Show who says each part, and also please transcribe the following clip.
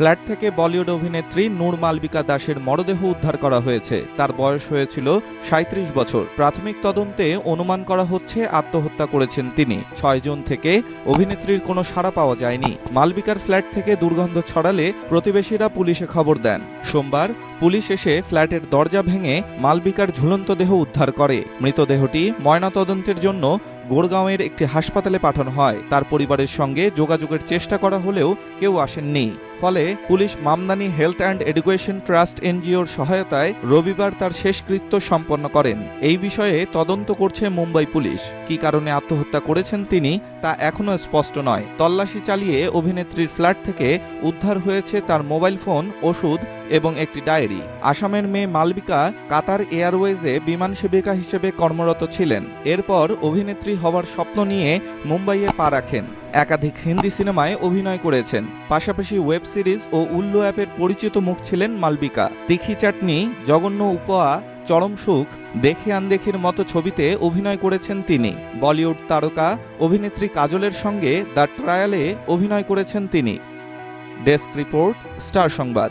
Speaker 1: Flat থেকে বলিউড অভিনেত্রী নূর মালবিকা দাসের মরদেহ উদ্ধার করা হয়েছে। তার বয়স হয়েছিল সাঁত্রিশ বছর। প্রাথমিক তদন্তে অনুমান করা হচ্ছে আত্মহত্যা করেছেন তিনি। ছয় জুন থেকে অভিনেত্রীর কোনো সাড়া পাওয়া যায়নি। মালবিকার ফ্ল্যাট থেকে দুর্গন্ধ ছড়ালে প্রতিবেশীরা পুলিশে খবর দেন। সোমবার পুলিশ এসে ফ্ল্যাটের দরজা ভেঙে মালবিকার ঝুলন্ত দেহ উদ্ধার করে। মৃতদেহটি ময়নাতদন্তের জন্য গোড়গাঁওয়ের একটি হাসপাতালে পাঠানো হয়। তার পরিবারের সঙ্গে যোগাযোগের চেষ্টা করা হলেও কেউ আসেননি। ফলে police Mamdani health and education trust এনজিওর সহায়তায় রবিবার তার শেষকৃত্য সম্পন্ন করেন। এই বিষয়ে তদন্ত করছে মুম্বাই পুলিশ। কী কারণে আত্মহত্যা করেছেন তিনি তা এখনও স্পষ্ট নয়। তল্লাশি চালিয়ে অভিনেত্রীর ফ্ল্যাট থেকে উদ্ধার হয়েছে তার মোবাইল ফোন, ওষুধ এবং একটি ডায়েরি। আসামের মেয়ে মালবিকা কাতার এয়ারওয়েজে বিমান সেবিকা হিসেবে কর্মরত ছিলেন। এরপর অভিনেত্রী হওয়ার স্বপ্ন নিয়ে মুম্বাইয়ে পা রাখেন। একাধিক হিন্দি সিনেমায় অভিনয় করেছেন। পাশাপাশি ওয়েব সিরিজ ও উল্লু অ্যাপের পরিচিত মুখ ছিলেন মালবিকা। তিখি চাটনি, জঘন্য উপয়া চরম সুখ, দেখে আনদেখির মতো ছবিতে অভিনয় করেছেন তিনি। বলিউড তারকা অভিনেত্রী কাজলের সঙ্গে দ্য ট্রায়ালে অভিনয় করেছেন তিনি। ডেস্ক রিপোর্ট, স্টার সংবাদ।